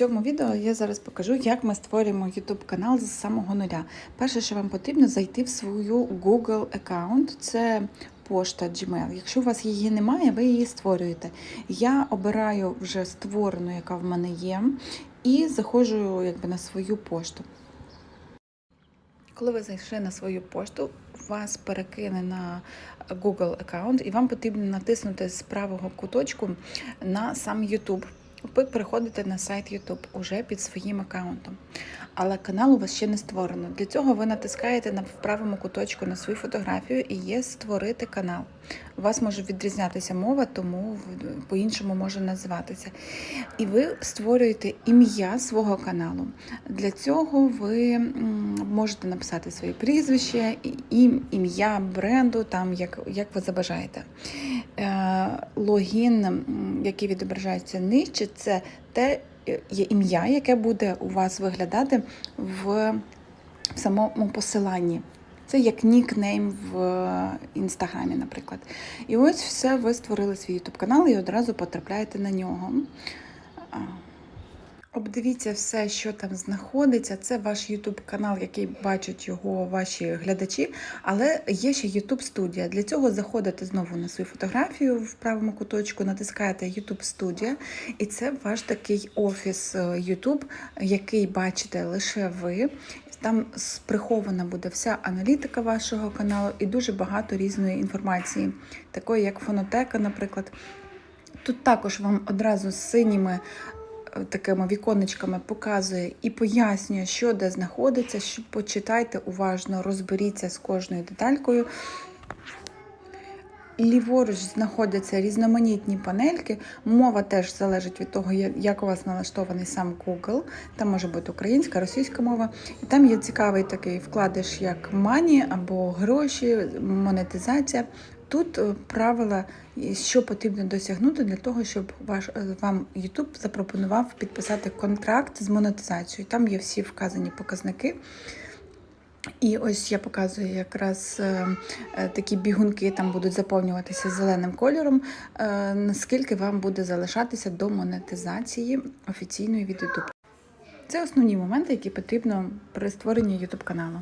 цьому відео я зараз покажу, як ми створюємо YouTube канал з самого нуля. Перше, що вам потрібно, зайти в свою Google аккаунт. Це пошта Gmail. Якщо у вас її немає, ви її створюєте. Я обираю вже створену, яка в мене є, і заходжу якби, на свою пошту. Коли ви зайшли на свою пошту, вас перекине на Google аккаунт, і вам потрібно натиснути з правого куточку на сам YouTube. Ви переходите на сайт YouTube уже під своїм аккаунтом. Але канал у вас ще не створено. Для цього ви натискаєте на правому куточку на свою фотографію і є створити канал. У вас може відрізнятися мова, тому по-іншому може називатися. І ви створюєте ім'я свого каналу. Для цього ви можете написати своє прізвище, ім'я бренду, там як, як ви забажаєте. Е, Логін, який відображається нижче, це те е, є ім'я, яке буде у вас виглядати в самому посиланні. Це як нікнейм в інстаграмі, наприклад. І ось все, ви створили свій ютуб канал і одразу потрапляєте на нього. Обдивіться все, що там знаходиться. Це ваш YouTube канал, який бачать його ваші глядачі. Але є ще YouTube студія. Для цього заходите знову на свою фотографію в правому куточку, натискаєте YouTube студія, і це ваш такий офіс е, YouTube, який бачите лише ви. Там прихована буде вся аналітика вашого каналу і дуже багато різної інформації, такої як фонотека, наприклад. Тут також вам одразу з синіми такими віконечками показує і пояснює, що де знаходиться. що Почитайте уважно, розберіться з кожною деталькою. Ліворуч знаходяться різноманітні панельки. Мова теж залежить від того, як у вас налаштований сам Google. Там може бути українська, російська мова. І там є цікавий такий вкладиш, як мані або гроші, монетизація. Тут е, правила, що потрібно досягнути для того, щоб ваш е, вам YouTube запропонував підписати контракт з монетизацією. Там є всі вказані показники. І ось я показую якраз е, такі бігунки там будуть заповнюватися зеленим кольором, наскільки вам буде залишатися до монетизації офіційної від YouTube. Це основні моменти, які потрібно при створенні YouTube каналу.